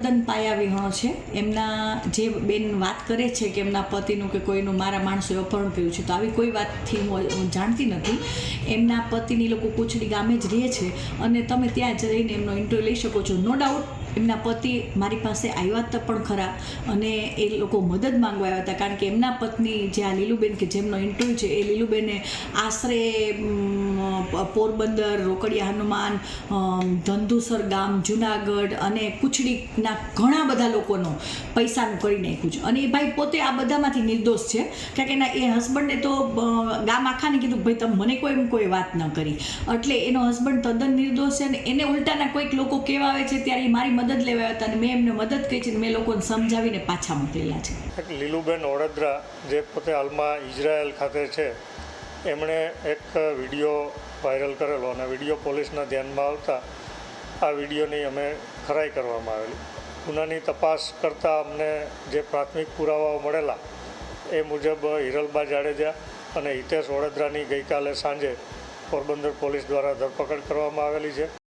તદ્દન પાયા વિહોણો છે. એમના જે બેન વાત કરે છે કે એમના પતિનું કે કોઈનું મારા માણસોએ અપહરણ કર્યું છે, તો આવી કોઈ વાતથી હું જાણતી નથી. એમના પતિની લોકો કુચડી ગામે જ રહે છે અને તમે ત્યાં જઈને એમનો ઇન્ટરવ્યૂ લઈ શકો છો. નો ડાઉટ, એમના પતિ મારી પાસે આવ્યા હતા પણ ખરા અને એ લોકો મદદ માંગવા આવ્યા હતા. કારણ કે એમના પત્ની જે આ લીલુબેન કે જેમનો ઇન્ટરવ્યૂ છે, એ લીલુબેને આશરે પોરબંદર રોકડિયા હનુમાન ધંધુસર ગામ જુનાગઢ અને કુચડીના ઘણા બધા લોકોનો પૈસાનું કરી નાખ્યું છે. અને એ ભાઈ પોતે આ બધામાંથી નિર્દોષ છે. કારણ કે એના એ હસબન્ડે તો ગામ આખાને કીધું ભાઈ, તમે મને કોઈ એમ કોઈ વાત ન કરી. એટલે એનો હસબન્ડ તદ્દન નિર્દોષ છે અને એને ઉલટાના કોઈક લોકો કહેવા આવે છે, ત્યારે મારી મદદ લેવા હતા અને મેં એમને મદદ કરી છે અને મેં લોકોને સમજાવીને પાછા મોકલેલા છે. લીલુબેન ઓડદરા, જે પોતે હાલમાં ઇઝરાયલ ખાતે છે, એમણે એક વીડિયો વાયરલ કરેલો અને વીડિયો પોલીસના ધ્યાનમાં આવતા આ વિડીયોની અમે ખરાઈ કરવામાં આવેલી. ગુનાની તપાસ કરતાં અમને જે પ્રાથમિક પુરાવાઓ મળેલા એ મુજબ હિરલબા જાડેજા અને હિતેશ વડોદરાની ગઈકાલે સાંજે પોરબંદર પોલીસ દ્વારા ધરપકડ કરવામાં આવેલી છે.